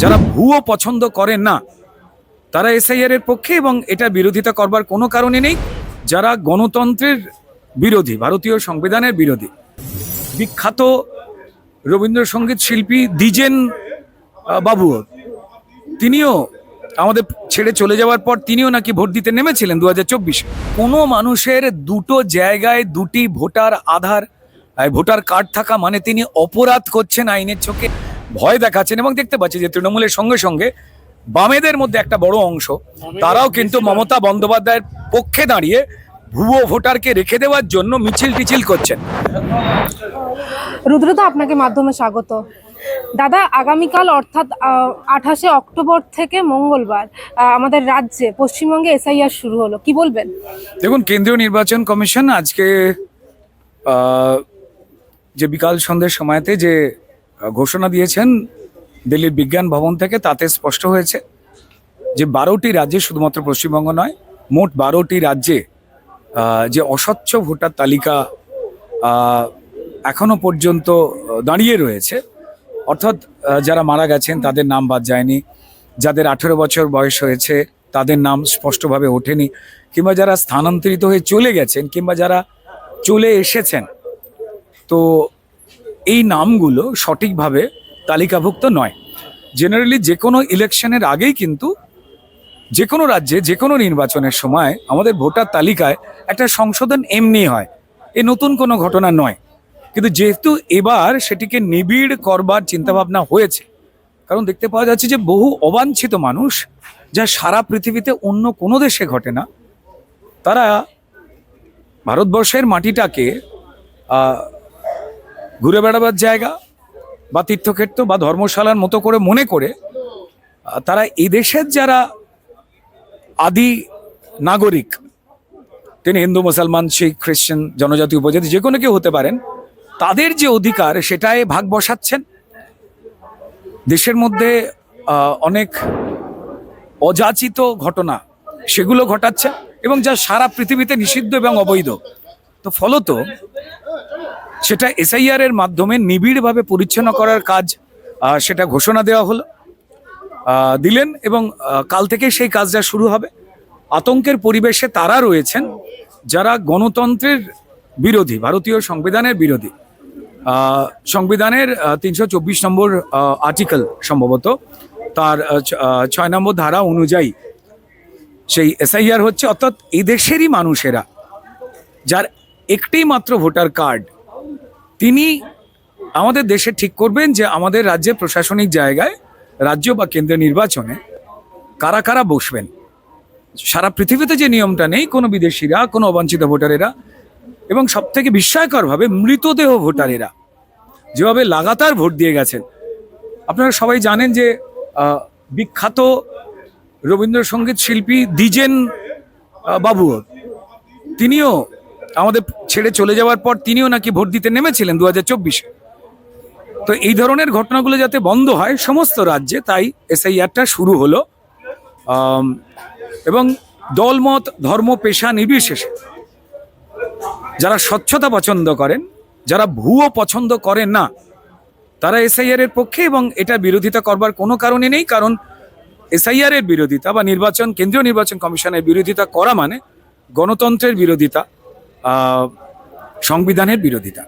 যারা ভুয়ো পছন্দ করেন না, তারা এসআইআর এর পক্ষে এবং এটা বিরোধিতা করবার কোনো কারণে নেই। যারা গণতন্ত্রের বিরোধী, ভারতীয় সংবিধানের বিরোধী, বিখ্যাত রবীন্দ্রসঙ্গীত শিল্পী দ্বিজেন বাবু তিনিও আমাদের ছেড়ে চলে যাওয়ার পর তিনিও নাকি ভোট দিতে নেমেছিলেন দু হাজার চব্বিশে। কোনো মানুষের দুটো জায়গায় দুটি ভোটার আধার ভোটার কার্ড থাকা মানে তিনি অপরাধ করছেন আইনের চোখে। ভয় দেখাচ্ছেন এবং দেখতে পাচ্ছি যে তৃণমূলের সঙ্গে সঙ্গে বামেদের মধ্যে একটা বড় অংশ তারাও কিন্তু মমতা বন্দ্যোপাধ্যায়ের পক্ষে দাঁড়িয়ে ভুয়ো ভোটারকে রেখে দেওয়ার জন্য মিছিল টিছিল করছেন। রুদ্রদা আপনাকে মাধ্যমে স্বাগত। দাদা আগামীকাল অর্থাৎ আঠাশে অক্টোবর থেকে মঙ্গলবার আমাদের রাজ্যে পশ্চিমবঙ্গে এসআইআর শুরু হলো। কি বলবেন? দেখুন কেন্দ্রীয় নির্বাচন কমিশন আজকে যে বিকাল সন্ধ্যের সময়তে যে ঘোষণা দিয়েছেন দিল্লির বিজ্ঞান ভবন থেকে তাতে স্পষ্ট হয়েছে যে বারোটি রাজ্যে শুধুমাত্র পশ্চিমবঙ্গ নয় মোট বারোটি রাজ্যে যে অস্বচ্ছ ভোটার তালিকা আহ, এখনও পর্যন্ত দাঁড়িয়ে রয়েছে। অর্থাৎ যারা মারা গেছেন তাদের নাম বাদ যায়নি যাদের আঠেরো বছর বয়স হয়েছে তাদের নাম স্পষ্টভাবে ওঠেনি কিংবা যারা স্থানান্তরিত হয়ে চলে গেছেন কিংবা যারা চলে এসেছেন তো এই নামগুলো সঠিকভাবে তালিকাভুক্ত নয়। জেনারেলি যে কোনো ইলেকশনের আগেই কিন্তু যে কোনো রাজ্যে, যে কোনো নির্বাচনের সময় আমাদের ভোটার তালিকায় একটা সংশোধন এমনি হয়। এ নতুন কোনো ঘটনা নয়। কিন্তু যেহেতু এবার সেটিকে নিবিড় করবার চিন্তাভাবনা হয়েছে, কারণ দেখতে পাওয়া যাচ্ছে যে বহু অবাঞ্ছিত মানুষ যা সারা পৃথিবীতে অন্য কোনো দেশে ঘটে না, তারা ভারতবর্ষের মাটিটাকে ঘুরে বেড়াবার জায়গা বা তীর্থক্ষেত্র বা ধর্মশালার মতো করে মনে করে তারা এই দেশের যারা আদি নাগরিক, তিনি হিন্দু, মুসলমান, শিখ, খ্রিস্টান, জনজাতি, উপজাতি, যে কোনো কেউ হতে পারেন, তাদের যে অধিকার সেটাই ভাগ বসাচ্ছেন। দেশের মধ্যে অনেক অযাচিত ঘটনা সেগুলো ঘটাচ্ছে এবং যা সারা পৃথিবীতে নিষিদ্ধ এবং অবৈধ। তো ফলত সেটা এসআইআর এর মাধ্যমে নিবিড়ভাবে পরিচ্ছন্ন করার কাজ সেটা ঘোষণা দেওয়া হলো। দিলেন এবং কাল থেকে সেই কাজটা শুরু হবে। আতঙ্কের পরিবেশে তারা রয়েছেন যারা গণতন্ত্রের বিরোধী, ভারতীয় সংবিধানের বিরোধী। সংবিধানের তিনশো চব্বিশ নম্বর আর্টিকেল সম্ভবত, তার ছয় নম্বর ধারা অনুযায়ী সেই এসআইআর হচ্ছে, অর্থাৎ এদেশেরই মানুষেরা, যার একটি মাত্র ভোটার কার্ড তিনি আমাদের দেশে ঠিক করবেন যে আমাদের রাজ্যে প্রশাসনিক জায়গায় রাজ্য বা কেন্দ্রীয় নির্বাচনে কারা কারা বসবেন। সারা পৃথিবীতে যে নিয়মটা নেই, কোনো বিদেশিরা, কোনো অবাঞ্ছিত ভোটারেরা এবং সব থেকে বিস্ময়করভাবে মৃতদেহ ভোটারেরা যেভাবে লাগাতার ভোট দিয়ে গেছেন। আপনারা সবাই জানেন যে বিখ্যাত রবীন্দ্রসঙ্গীত শিল্পী দ্বিজেন বাবুও তিনিও আমাদের ছেড়ে চলে যাওয়ার পর তিনিও নাকি ভোট দিতে নেমেছিলেন দু হাজার চব্বিশে। তো এই ধরনের ঘটনাগুলো যাতে বন্ধ হয় সমস্ত রাজ্যে, তাই এসআইআরটা শুরু হলো। এবং দলমত, ধর্ম, পেশা নির্বিশেষে যারা স্বচ্ছতা পছন্দ করেন, যারা ভুয়ো পছন্দ করেন না, তারা এসআইআর এর পক্ষে এবং এটা বিরোধিতা করবার কোনো কারণে নেই, কারণ এসআইআর এর বিরোধিতা বা নির্বাচন, কেন্দ্রীয় নির্বাচন কমিশনের বিরোধিতা করা মানে গণতন্ত্রের বিরোধিতা। সংবিধানের বিরোধিতা।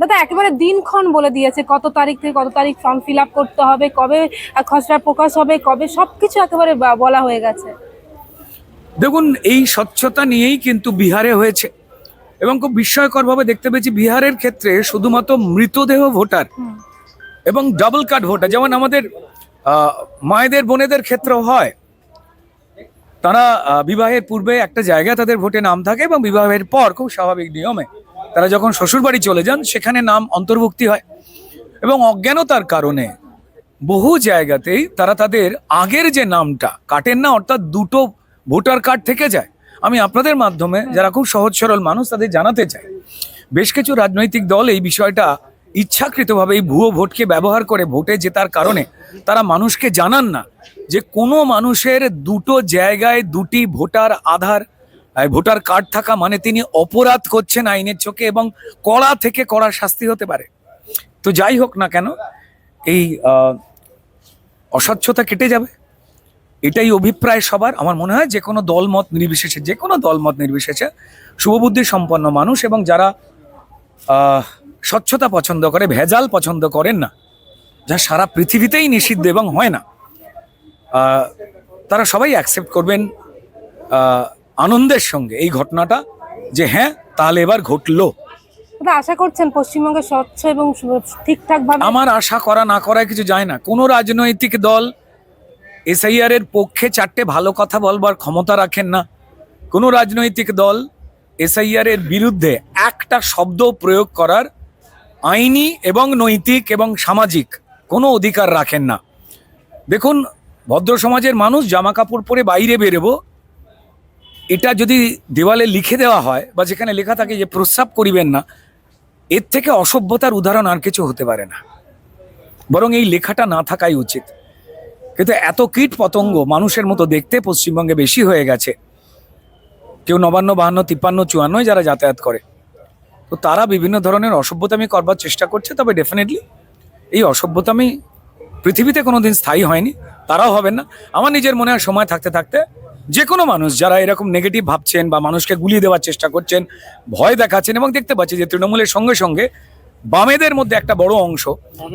দাদা একেবারে দিনক্ষণ বলে দিয়েছে কত তারিখ থেকে কত তারিখ ফর্ম ফিল আপ করতে হবে কবে খসড়া প্রকাশ হবে কবে সবকিছু একেবারে বলা হয়ে গেছে। দেখুন এই স্বচ্ছতা নিয়েই কিন্তু বিহারে হয়েছে। এবং খুব বিস্ময়করভাবে দেখতে পেয়েছি বিহারের ক্ষেত্রে শুধুমাত্র মৃতদেহ ভোটার এবং ডাবল কার্ড ভোটার যেমন আমাদের মায়েদের বোনেদের ক্ষেত্রেও হয়। তারা বিবাহের পূর্বে একটা জায়গায় তাদের ভোটে নাম থাকে এবং বিবাহের পর খুব স্বাভাবিক নিয়মে তারা যখন শ্বশুরবাড়ি চলে যান, সেখানে নাম অন্তর্ভুক্তি হয় এবং অজ্ঞানতার কারণে বহু জায়গাতেই তারা তাদের আগের যে নামটা কাটেন না, অর্থাৎ দুটো ভোটার কার্ড থেকে যায়। আমি আপনাদের মাধ্যমে, যারা খুব সহজ সরল মানুষ, তাদের জানাতে চাই। বেশ কিছু রাজনৈতিক দল এই বিষয়টা ইচ্ছাকৃতভাবে এই ভুয়ো ভোটকে ব্যবহার করে ভোটে জেতার কারণে তারা মানুষকে জানান না যে কোনো মানুষের দুটো জায়গায় দুটি ভোটার আধার ভোটার কার্ড থাকা মানে তিনি অপরাধ করছেন আইনের চোখে এবং কড়া থেকে কড়া শাস্তি হতে পারে। তো যাই হোক না কেন, এই অস্বচ্ছতা কেটে যাবে। এটাই অভিপ্রায় সবার। আমার মনে হয় যে কোনো দলমত নির্বিশেষে, যে কোনো দলমত নির্বিশেষে শুভবুদ্ধি সম্পন্ন মানুষ এবং যারা স্বচ্ছতা পছন্দ করে ভেজাল পছন্দ করেন না যা সারা পৃথিবীতেই নিষিদ্ধ এবং হয় না। তারা সবাই অ্যাকসেপ্ট করবেন আনন্দের সঙ্গে। এই ঘটনাটা যে হ্যাঁ তাহলে এবার ঘটলো। আশা করছেন পশ্চিমবঙ্গে স্বচ্ছ এবং ঠিকঠাক ভাবে? আমার আশা করা না করা কিছু যায় না। কোনো রাজনৈতিক দল এসআইআর এর পক্ষে চারটে ভালো কথা বলবার ক্ষমতা রাখেন না। কোনো রাজনৈতিক দল এসআইআর এর বিরুদ্ধে একটা শব্দ প্রয়োগ করার আইনি এবং নৈতিক এবং সামাজিক কোনো অধিকার রাখেন না। দেখুন, ভদ্র সমাজের মানুষ জামা কাপড় পরে বাইরে বেরোবো, এটা যদি দেওয়ালে লিখে দেওয়া হয় বা যেখানে লেখা থাকে যে প্রস্রাব করিবেন না, এর থেকে অসভ্যতার উদাহরণ আর কিছু হতে পারে না। বরং এই লেখাটা না থাকাই উচিত। কিন্তু এত কীট পতঙ্গ মানুষের মতো দেখতে পশ্চিমবঙ্গে বেশি হয়ে গেছে। কেউ নবান্ন, বাহান্ন, তিপ্পান্ন চুয়ান্নয় যারা যাতায়াত করে। তো তারা বিভিন্ন ধরনের অসভ্যতামি করবার চেষ্টা করছে, তবে ডেফিনেটলি এই অসভ্যতামি পৃথিবীতে কোনো দিন স্থায়ী হয়নি, তারাও হবেন না। আমার নিজের মনে হয় সময় থাকতে থাকতে যে কোনো মানুষ যারা এরকম নেগেটিভ ভাবছেন বা মানুষকে গুলিয়ে দেওয়ার চেষ্টা করছেন, ভয় দেখাচ্ছেন এবং দেখতে পাচ্ছি যে তৃণমূলের সঙ্গে সঙ্গে বামেদের মধ্যে একটা বড় অংশ,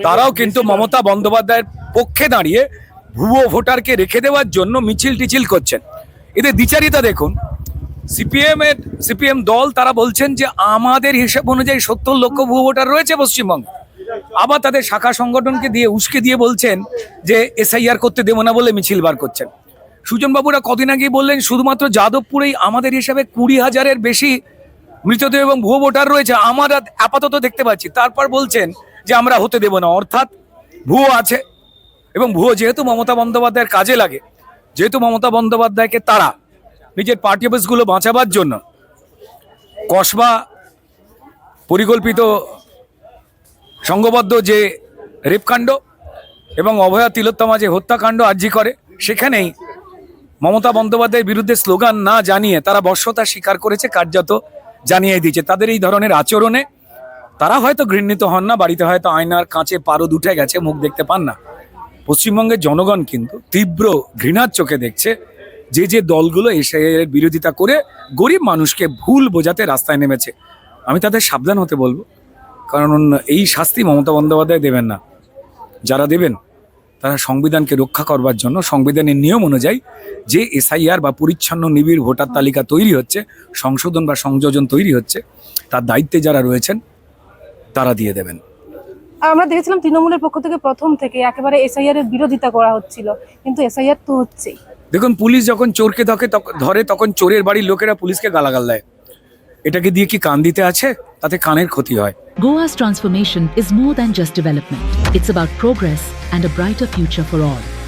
তারাও কিন্তু মমতা বন্দ্যোপাধ্যায়ের পক্ষে দাঁড়িয়ে ভুয়ো ভোটারকে রেখে দেওয়ার জন্য মিছিল টিছিল করছেন। এদের দ্বিচারিতা দেখুন সিপিএম এর, সিপিএম দল, তারা বলছেন যে আমাদের হিসাব অনুযায়ী সত্তর লক্ষ ভুয়ো ভোটার রয়েছে পশ্চিমবঙ্গে। আবার তাদের শাখা সংগঠনকে দিয়ে, উস্কে দিয়ে বলছেন যে এসআইআর করতে দেবো না বলে মিছিল বার করছেন। সুজনবাবুরা কদিন আগে বললেন, শুধুমাত্র যাদবপুরেই আমাদের হিসাবে কুড়ি হাজারের বেশি মৃতদেহ এবং ভুয়ো ভোটার রয়েছে, আমরা আপাতত দেখতে পাচ্ছি। তারপর বলছেন যে আমরা হতে দেব না, অর্থাৎ ভুয়ো আছে এবং ভুয়ো যেহেতু মমতা বন্দ্যোপাধ্যায়ের কাজে লাগে, যেহেতু মমতা বন্দ্যোপাধ্যায়কে তারা নিজের পার্টি অফিসগুলো বাঁচাবার জন্য কসবা পরিকল্পিত সংঘবদ্ধ যে রেপকাণ্ড এবং অভয়া তিলোত্তমা যে হত্যাকাণ্ড আর্জি করে, সেখানেই মমতা বন্দ্যোপাধ্যায়ের বিরুদ্ধে স্লোগান না জানিয়ে তারা বর্ষতা স্বীকার করেছে, কার্যত জানিয়ে দিয়েছে। তাদের এই ধরনের আচরণে তারা হয়তো ঘৃণিত হন না, বাড়িতে হয়তো আয়নার কাঁচে পারদ উঠে গেছে, মুখ দেখতে পান না। পশ্চিমবঙ্গের জনগণ কিন্তু তীব্র ঘৃণার চোখে দেখছে। যে যে দলগুলো এসে বিরোধিতা করে গরিব মানুষকে ভুল বোঝাতে রাস্তায় নেমেছে। আমি তাদের সাবধান হতে বলব। কারণ এই শাস্তি মমতা বন্দ্যোপাধ্যায় দেবেন না। যারা দেবেন, তারা সংবিধানকে রক্ষা করবার জন্য, সংবিধানের নিয়ম অনুযায়ী যে এসআইআর বা পরিচ্ছন্ন নিবিড় ভোটার তালিকা তৈরি হচ্ছে, সংশোধন বা সংযোজন তৈরি হচ্ছে, তার দায়িত্বে যারা রয়েছেন, তারা দিয়ে দেবেন। আমরা দেখেছিলাম তৃণমূলের পক্ষ থেকে প্রথম থেকে একেবারে এসআইআর এর বিরোধিতা করা হচ্ছিল, কিন্তু এসআইআর তো হচ্ছেই। দেখুন পুলিশ যখন চোরকে ধকে ধরে তখন চোরের বাড়ির লোকেরা পুলিশকে গালাগাল দেয় এটাকে দিয়ে কি কান দিতে আছে তাতে কানের ক্ষতি হয় Goa's transformation is more than just development. It's about progress and a brighter future for all.